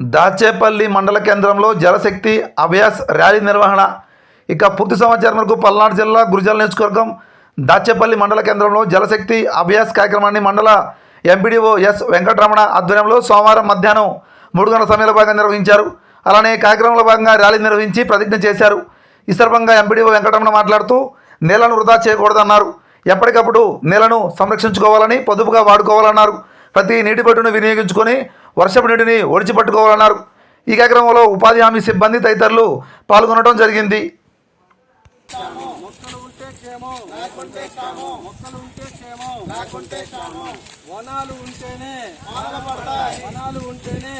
దాచేపల్లి మండల కేంద్రంలో జలశక్తి అభ్యాస్ ర్యాలీ నిర్వహణ. ఇక పూర్తి సమాచారం వరకు పల్నాడు జిల్లా గురుజల నియోజకవర్గం దాచేపల్లి మండల కేంద్రంలో జలశక్తి అభ్యాస్ కార్యక్రమాన్ని మండల ఎంపీడీఓ ఎస్ వెంకటరమణ ఆధ్వర్యంలో సోమవారం మధ్యాహ్నం మూడు గంటల సమయంలో భాగంగా నిర్వహించారు. అలానే కార్యక్రమంలో భాగంగా ర్యాలీ నిర్వహించి ప్రతిజ్ఞ చేశారు. ఈ సందర్భంగా ఎంపీడీఓ వెంకటరమణ మాట్లాడుతూ నేలను వృధా చేయకూడదన్నారు. ఎప్పటికప్పుడు నేలను సంరక్షించుకోవాలని పొదుపుగా వాడుకోవాలన్నారు. ప్రతి నీటి పట్టును వినియోగించుకొని వర్షపు నీటిని ఓడిచిపట్టుకోవాలన్నారు ఈ కార్యక్రమంలో ఉపాధి హామీ సిబ్బంది తదితరులు పాల్గొనడం జరిగింది. వనాలు ఉంటేనే వనాలు ఉంటేనే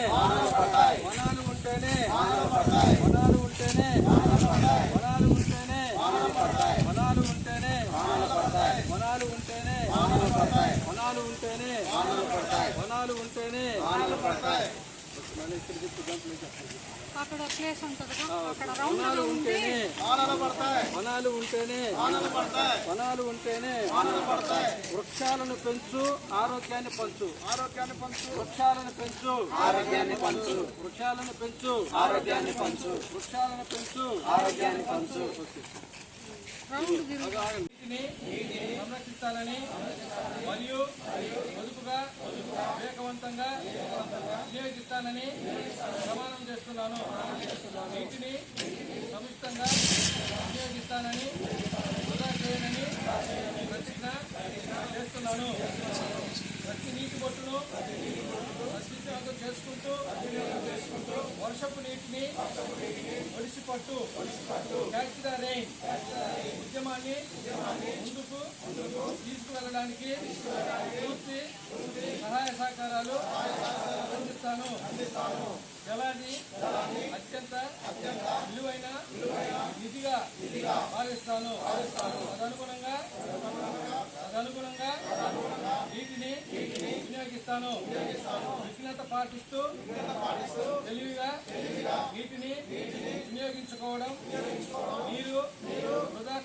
వనాలు ఉంటేనే పడతాయి వనాలు ఉంటేనే పడతాయి అక్కడ ప్లేస్ ఉంటుంది అక్కడ రౌండ్ వనాలు ఉంటేనే వనాలు ఉంటేనే వనాలు ఉంటేనే వృక్షాలను పెంచు ఆరోగ్యాన్ని పంచు ఆరోగ్యాన్ని పంచు వృక్షాలను పెంచు ఆరోగ్యాన్ని పంచు వృక్షాలను పెంచు ఆరోగ్యాన్ని పంచు వృక్షాలను పెంచు ఆరోగ్యాన్ని పంచు. సంరక్షించాలని మరియు పొదుపుగా వేగవంతంగా వినియోగిస్తానని ప్రమాణం చేస్తున్నాను. నీటిని సమిష్టంగా వినియోగిస్తానని వృధా చేయనని ప్రతిజ్ఞ చేస్తున్నాను. ప్రతి నీటి బొట్టును ప్రతిజ్ఞ చేసుకుంటూ వర్షపు నీటిని ఒడిసిపట్టు. క్యాచ్ ద రెయిన్ ఉద్యమాన్ని ముందుకు తీసుకువెళ్ళడానికి పూర్తి సహాయ సహకారాలు అందిస్తాను. జలాన్ని అత్యంత విలువైన నిధిగా భావిస్తాను. తదనుగుణంగా తదనుగుణంగా నీటిని వినియోగిస్తాను. విఘ్నత పాటిస్తూ తెలివిగా నీటిని వినియోగించుకోవడం నీరు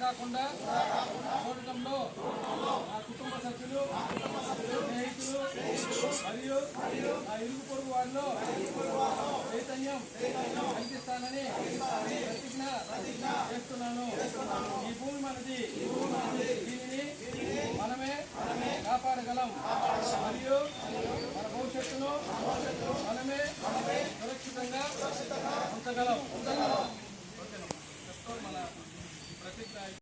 కాకుండా చూడటంలో ఆ కుటుంబ సభ్యులు స్నేహితులు మరియు ఆ ఇరుగు పొరుగు వారిలో చైతన్యం అందిస్తానని ప్రతిజ్ఞ చేస్తున్నాను. ఈ భూమి మనది. దీనిని మనమే కాపాడగలం. మరియు మన భవిష్యత్తును మనమే సురక్షితంగా ఉంచగలం.